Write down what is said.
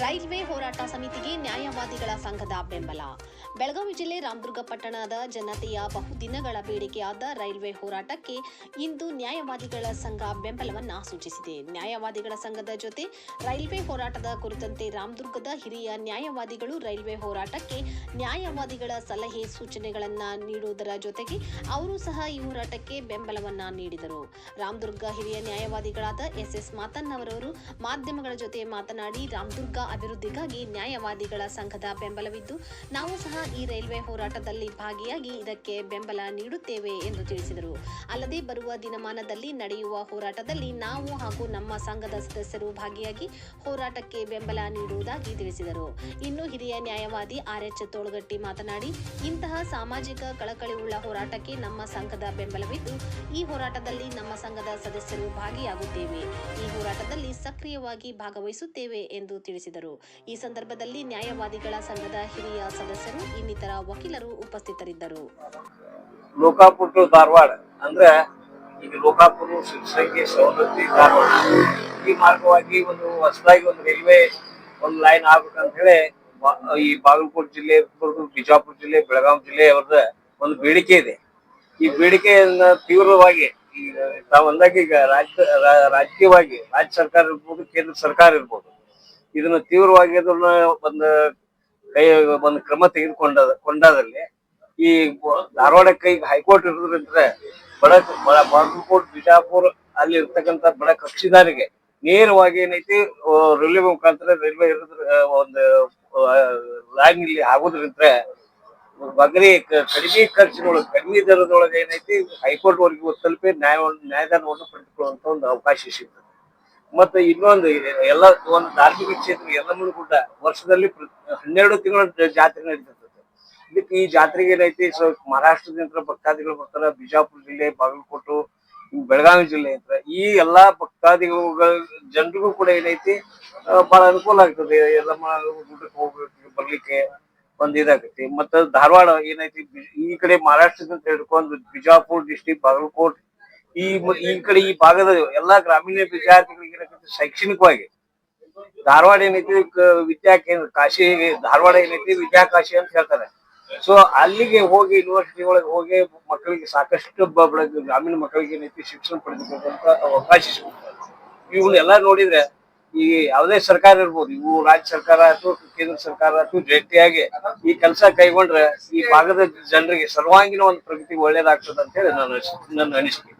Railway ಹೋರಾಟ ಸಮಿತಿಗೆ ನ್ಯಾಯವಾದಿಗಳ ಸಂಘದ ಬೆಂಬಲ. ಬೆಳಗಾವಿ ಜಿಲ್ಲೆ ರಾಮದುರ್ಗ ಪಟ್ಟಣದ ಜನತೆಯ ಬಹುದಿನಗಳ ಬೇಡಿಕೆಯಾದ ರೈಲ್ವೆ ಹೋರಾಟಕ್ಕೆ ಇಂದು ನ್ಯಾಯವಾದಿಗಳ ಸಂಘ ಬೆಂಬಲವನ್ನ ಸೂಚಿಸಿದೆ. ನ್ಯಾಯವಾದಿಗಳ ಸಂಘದ ಜೊತೆ ರೈಲ್ವೆ ಹೋರಾಟದ ಕುರಿತಂತೆ ರಾಮದುರ್ಗದ ಹಿರಿಯ ನ್ಯಾಯವಾದಿಗಳು ರೈಲ್ವೆ ಹೋರಾಟಕ್ಕೆ ನ್ಯಾಯವಾದಿಗಳ ಸಲಹೆ ಸೂಚನೆಗಳನ್ನು ನೀಡುವುದರ ಜೊತೆಗೆ ಅವರು ಸಹ ಈ ಹೋರಾಟಕ್ಕೆ ಬೆಂಬಲವನ್ನ ನೀಡಿದರು. ರಾಮದುರ್ಗ ಹಿರಿಯ ನ್ಯಾಯವಾದಿಗಳಾದ ಎಸ್ ಎಸ್ ಮಾತನ್ನವರವರು ಮಾಧ್ಯಮಗಳ ಜೊತೆ ಮಾತನಾಡಿ, ರಾಮದುರ್ಗ ಅಭಿವೃದ್ಧಿಗಾಗಿ ನ್ಯಾಯವಾದಿಗಳ ಸಂಘದ ಬೆಂಬಲವಿದ್ದು, ನಾವು ಸಹ ಈ ರೈಲ್ವೆ ಹೋರಾಟದಲ್ಲಿ ಭಾಗಿಯಾಗಿ ಇದಕ್ಕೆ ಬೆಂಬಲ ನೀಡುತ್ತೇವೆ ಎಂದು ತಿಳಿಸಿದರು. ಅಲ್ಲದೆ ಬರುವ ದಿನಮಾನದಲ್ಲಿ ನಡೆಯುವ ಹೋರಾಟದಲ್ಲಿ ನಾವು ಹಾಗೂ ನಮ್ಮ ಸಂಘದ ಸದಸ್ಯರು ಭಾಗಿಯಾಗಿ ಹೋರಾಟಕ್ಕೆ ಬೆಂಬಲ ನೀಡುವುದಾಗಿ ತಿಳಿಸಿದರು. ಇನ್ನು ಹಿರಿಯ ನ್ಯಾಯವಾದಿ ಆರ್ ಎಚ್ ತೋಳಗಟ್ಟಿ ಮಾತನಾಡಿ, ಇಂತಹ ಸಾಮಾಜಿಕ ಕಳಕಳಿ ಉಳ್ಳ ಹೋರಾಟಕ್ಕೆ ನಮ್ಮ ಸಂಘದ ಬೆಂಬಲವಿದ್ದು, ಈ ಹೋರಾಟದಲ್ಲಿ ನಮ್ಮ ಸಂಘದ ಸದಸ್ಯರು ಭಾಗಿಯಾಗುತ್ತೇವೆ. ಈ ಹೋರಾಟದಲ್ಲಿ ಸಕ್ರಿಯವಾಗಿ ಭಾಗವಹಿಸುತ್ತೇವೆ ಎಂದು ತಿಳಿಸಿದರು. ಈ ಸಂದರ್ಭದಲ್ಲಿ ನ್ಯಾಯವಾದಿಗಳ ಸಂಘದ ಹಿರಿಯ ಸದಸ್ಯರು, ಇನ್ನಿತರ ವಕೀಲರು ಉಪಸ್ಥಿತರಿದ್ದರು. ಲೋಕಾಪುರ ಟು ಧಾರವಾಡ ಅಂದ್ರೆ ಈಗ ಲೋಕಾಪುರ ಶಿವಸಂಗಿ ಸವದತ್ತಿ ಧಾರವಾಡ. ಈ ಮಾರ್ಗವಾಗಿ ಒಂದು ಹೊಸದಾಗಿ ಒಂದು ರೈಲ್ವೆ ಒಂದು ಲೈನ್ ಆಗ್ಬೇಕಂತ ಹೇಳಿ ಈ ಬಾಗಲಕೋಟೆ ಜಿಲ್ಲೆ ಬಿಜಾಪುರ ಜಿಲ್ಲೆ ಬೆಳಗಾವಿ ಜಿಲ್ಲೆ ಅವ್ರದ ಒಂದು ಬೇಡಿಕೆ ಇದೆ. ಈ ಬೇಡಿಕೆಯನ್ನ ತೀವ್ರವಾಗಿ ಈಗ ತಾವು ಅಂದಾಗ ಈಗ ರಾಜ್ಯ ರಾಜಕೀಯವಾಗಿ ರಾಜ್ಯ ಸರ್ಕಾರ ಇರ್ಬೋದು, ಕೇಂದ್ರ ಸರ್ಕಾರ ಇರ್ಬೋದು. ಇದನ್ನ ತೀವ್ರವಾಗಿ ಅದನ್ನ ಒಂದು ಕೈ ಒಂದು ಕ್ರಮ ತೆಗೆದುಕೊಂಡ ಕೊಂಡಾದಲ್ಲಿ ಈ ಧಾರವಾಡಕ್ಕೆ ಈಗ ಹೈಕೋರ್ಟ್ ಇರೋದ್ರಿಂದ ಬಡ ಬಾಗಲಕೋಟ್, ಬಿಜಾಪುರ್ ಅಲ್ಲಿ ಇರ್ತಕ್ಕಂಥ ಬಡ ಕಕ್ಷಿದಾರಿಗೆ ನೇರವಾಗಿ ಏನೈತಿ ರೈಲ್ವೆ ಮುಖಾಂತರ ರೈಲ್ವೆ ಇರೋದ್ರ ಒಂದು ಲೈನ್ ಇಲ್ಲಿ ಆಗೋದ್ರಿಂದ ಬಗರಿ ಕಡಿಮೆ ಖರ್ಚಿನೊಳಗೆ, ಕಡಿಮೆ ದರದೊಳಗೆ ಏನೈತಿ ಹೈಕೋರ್ಟ್ ವರೆಗೂ ತಲುಪಿ ನ್ಯಾಯ, ನ್ಯಾಯದಾನವನ್ನು ಪಡೆದುಕೊಳ್ಳುವಂತ ಒಂದು ಅವಕಾಶ ಸಿಗ್ತದೆ. ಮತ್ತೆ ಇನ್ನೊಂದು ಎಲ್ಲ ಒಂದು ಧಾರ್ಮಿಕ ಕ್ಷೇತ್ರ ಎಲ್ಲ ಕೂಡ ವರ್ಷದಲ್ಲಿ ಹನ್ನೆರಡು ತಿಂಗಳ ಜಾತ್ರೆ ನಡೀತಿರ್ತದೆ ಇದಕ್ಕೆ ಈ ಜಾತ್ರೆಗೆ ಏನೈತಿ, ಸೊ ಮಹಾರಾಷ್ಟ್ರದಿಂದ ಭಕ್ತಾದಿಗಳು ಬರ್ತಾರೆ, ಬಿಜಾಪುರ ಜಿಲ್ಲೆ, ಬಾಗಲಕೋಟು, ಬೆಳಗಾವಿ ಜಿಲ್ಲೆ ಅಂತ ಈ ಎಲ್ಲಾ ಭಕ್ತಾದಿಗಳ, ಜನರಿಗೂ ಕೂಡ ಏನೈತಿ ಬಹಳ ಅನುಕೂಲ ಆಗ್ತದೆ. ಎಲ್ಲ ಗುಡ್ಡಕ್ಕೆ ಹೋಗ್ಲಿಕ್ಕೆ ಬರ್ಲಿಕ್ಕೆ ಒಂದ್ ಇದಾಗತಿ ಮತ್ತ ಧಾರವಾಡ ಏನೈತಿ, ಈ ಕಡೆ ಮಹಾರಾಷ್ಟ್ರದಿಂದ ಹಿಡ್ಕೊಂಡು ಬಿಜಾಪುರ್, ಡಿಸ್ಟಿಕ್, ಬಾಗಲಕೋಟ್ ಈ ಈ ಕಡೆ ಈ ಭಾಗದ ಎಲ್ಲಾ ಗ್ರಾಮೀಣ ವಿದ್ಯಾರ್ಥಿಗಳಿಗೆ ಏನಾಗೈತಿ ಶೈಕ್ಷಣಿಕವಾಗಿ ಧಾರವಾಡ ಏನೈತಿ ವಿದ್ಯಾ ಕೇಂದ್ರ ಕಾಶಿ, ಧಾರವಾಡ ಏನೈತಿ ವಿದ್ಯಾಕಾಶಿ ಅಂತ ಹೇಳ್ತಾರೆ. ಸೊ ಅಲ್ಲಿಗೆ ಹೋಗಿ ಯೂನಿವರ್ಸಿಟಿ ಒಳಗೆ ಹೋಗಿ ಮಕ್ಕಳಿಗೆ ಸಾಕಷ್ಟು ಗ್ರಾಮೀಣ ಮಕ್ಕಳಿಗೆ ಏನೈತಿ ಶಿಕ್ಷಣ ಪಡೆದುಕೊಂಡಂತ ಅವಕಾಶ ಸಿಗುತ್ತೆ ಇವನ್ನೆಲ್ಲ ನೋಡಿದ್ರೆ ಈ ಯಾವುದೇ ಸರ್ಕಾರ ಇರ್ಬೋದು, ಇವು ರಾಜ್ಯ ಸರ್ಕಾರ ಅಥವಾ ಕೇಂದ್ರ ಸರ್ಕಾರ ಅಥವಾ ಜಂಟಿಯಾಗಿ ಈ ಕೆಲಸ ಕೈಗೊಂಡ್ರೆ ಈ ಭಾಗದ ಜನರಿಗೆ ಸರ್ವಾಂಗೀಣ ಒಂದು ಪ್ರಗತಿ ಒಳ್ಳೇದಾಗ್ತದೆ ಅಂತ ಹೇಳಿ ಅನಿಸ್- ನನ್ನ ಅನಿಸಿಕೆ.